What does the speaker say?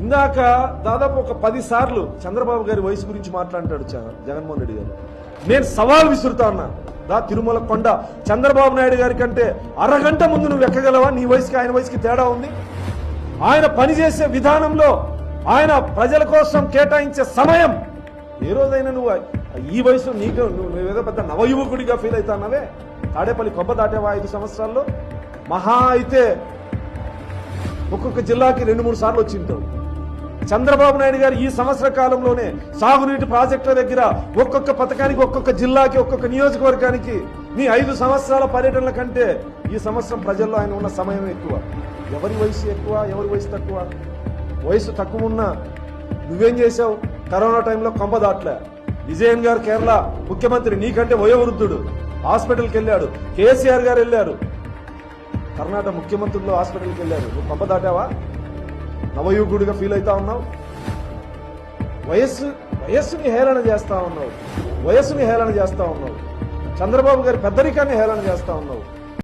ఇందాక దాదాపు ఒక పది సార్లు చంద్రబాబు గారి వయసు గురించి మాట్లాంటాడు చ- జగన్మోహన్ రెడ్డి గారు. నేను సవాల్ విసురుతా అన్నా దా తిరుమల కొండ చంద్రబాబు నాయుడు గారి కంటే అరగంట ముందు నువ్వు ఎక్కగలవా? నీ వయసుకి ఆయన వయసుకి తేడా ఉంది? ఆయన పనిచేసే విధానంలో ఆయన ప్రజల కోసం కేటాయించే సమయం ఏ రోజైనా నువ్వు ఈ వయసు నీకు నువ్వు నువ్వేదో పెద్ద నవయువకుడిగా ఫీల్ అవుతానవే తాడేపల్లి కొబ్బ దాటేవా ఐదు సంవత్సరాల్లో? మహా అయితే ఒక్కొక్క జిల్లాకి రెండు మూడు సార్లు వచ్చింటావు చంద్రబాబు నాయుడు గారు ఈ సంవత్సర కాలంలోనే సాగునీటి ప్రాజెక్టుల దగ్గర ఒక్కొక్క పథకానికి ఒక్కొక్క జిల్లాకి ఒక్కొక్క నియోజకవర్గానికి నీ ఐదు సంవత్సరాల పర్యటనల కంటే ఈ సంవత్సరం ప్రజల్లో ఆయన ఉన్న సమయం ఎక్కువ. ఎవరి వయసు ఎక్కువ ఎవరి వయసు తక్కువ? వయసు తక్కువ ఉన్నా నువ్వేం చేసావు కరోనా టైంలో కొంప దాట్లే. విజయన్ గారు కేరళ ముఖ్యమంత్రి నీకంటే వయోవృద్ధుడు. హాస్పిటల్కి వెళ్ళాడు. కేసీఆర్ గారు వెళ్ళారు. కర్ణాటక ముఖ్యమంత్రులు హాస్పిటల్కి వెళ్ళారు. నువ్వు కొంప దాటావా? నవయుగుడిగా ఫీల్ అవుతా ఉన్నావు? వయస్సు వయస్సుని హేళన చేస్తా ఉన్నావు. వయస్సుని హేళన చేస్తా ఉన్నావు. చంద్రబాబు గారి పెద్దరికాన్ని హేళన చేస్తా ఉన్నావు.